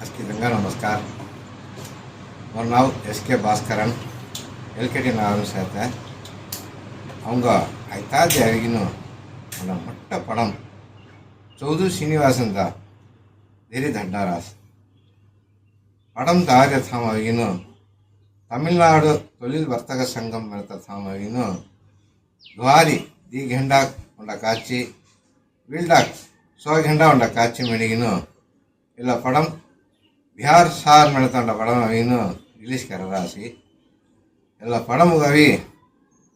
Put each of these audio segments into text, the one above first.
అస్కితంగా నమస్కార్ ஒரு நாள் SK Bhaskaran LKD நாவல் சேர்த்தேன் அவங்க ஐதாஜி அழகின்னு அந்த மொட்டை படம் சௌது சீனிவாசன் தான் திரி தண்டாராஸ் படம் தயாரித்தாம அழகின்னு தமிழ்நாடு தொழில் வர்த்தக சங்கம் நடத்தாம அழகின்னு துவாரி தி கெண்டா உண்ட காட்சி வீல்டாக் சோ கெண்டா உண்ட காட்சி மெழுகினும் இல்லை படம் ಬಿಹಾರ್ ಸಾರ್ ಮೆಳತ ಉಂಡ ಪಡಂ ಅವಿಗಿನು ರಿಲೀಸ್ ಕರರಾಸಿ ಎಲ್ಲ ಪಡಮುಗವಿ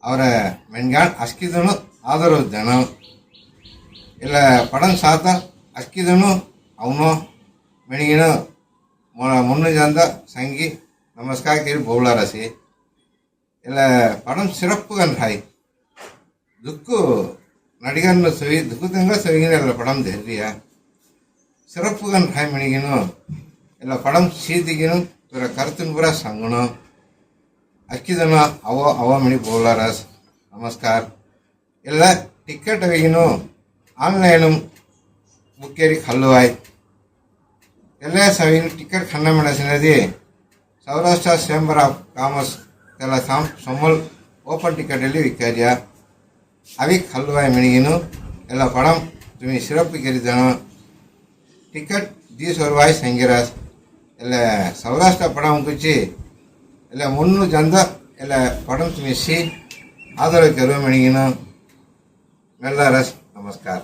ಅವರ ಮೆಣ್ಗಾಣ್ ಅಸ್ಕಿದನು ಆದರೂ ಜನ ಇಲ್ಲ ಪಡನ್ ಸಾತ ಅಕ್ಕಿದನು ಅವನು ಮೆಣಿಗಿನ ಮುನ್ನು ಜಂದ ಸಂಗಿ ನಮಸ್ಕಾರ ಕೇಳಿ ಬೌಲಾರಸಿ ಇಲ್ಲ ಪಡಂ ಸಿರಪ್ಪುಗನ್ ಹಾಯ್ ದುಕ್ಕು ನಡಿಗನ್ನು ಸವಿ ದುಃಖದಂಗ ಸವಿಗಿನಲ್ಲ ಪಡಂ ಧೈರ್ಯ ಸಿರಪ್ಪುಗನ್ ಹಾಯ್ ಮೆಣಿಗಿನು ಇಲ್ಲ ಪಡಂ ಸೀದಿಗಿನು ತುರ ಕರ್ತನ್ ಪುರ ಸಂಗುಣ ಅಕ್ಕಿದನು ಅವ ಅವ ಮಣಿ ಬೌಲಾರಸ್ ನಮಸ್ಕಾರ ಇಲ್ಲ ಟಿಕೆಟ್ ಅವಿಗಿನು ಆನ್ಲೈನ್ ಬುಕ್ಕೇರಿ ಹಲ್ಲುವಾಯ್ ಎಲ್ಲ ಸವಿನ ಟಿಕೆಟ್ ಖಂಡ ಮಾಡಿಸಿನದಿ ಸೌರಾಷ್ಟ್ರ ಚೇಂಬರ್ ಆಫ್ ಕಾಮರ್ಸ್ ಎಲ್ಲ ಸಾಮ್ ಸೊಮ್ಮಲ್ ಓಪನ್ ಟಿಕೆಟಲ್ಲಿ ವಿಕ್ಕಾರ್ಯ ಅವಿಕ್ ಹಲ್ಲುವಾಯ್ ಮಿಣಿಗಿನು ಎಲ್ಲ ಪಡಂ ತುಮಿ ಸಿರಪ್ಪು ಗೆರಿದನು ಟಿಕೆಟ್ ದಿ ಸೊರ್ವಾಯ್ ಸಂಗಿರಾಸ್ ಎಲ್ಲ ಸೌರಾಷ್ಟ್ರ ಪಡಂ ಕುಚ್ಚಿ ಎಲ್ಲ ಮುನ್ನು ಜಂದ ಎಲ್ಲ ಪಡಂ ತುಮಿ ಸಿ ಆದರ ಕೆರುವು ಮಿಣಿಗಿನು ಮೆಲ್ಲರಸ್ ನಮಸ್ಕಾರ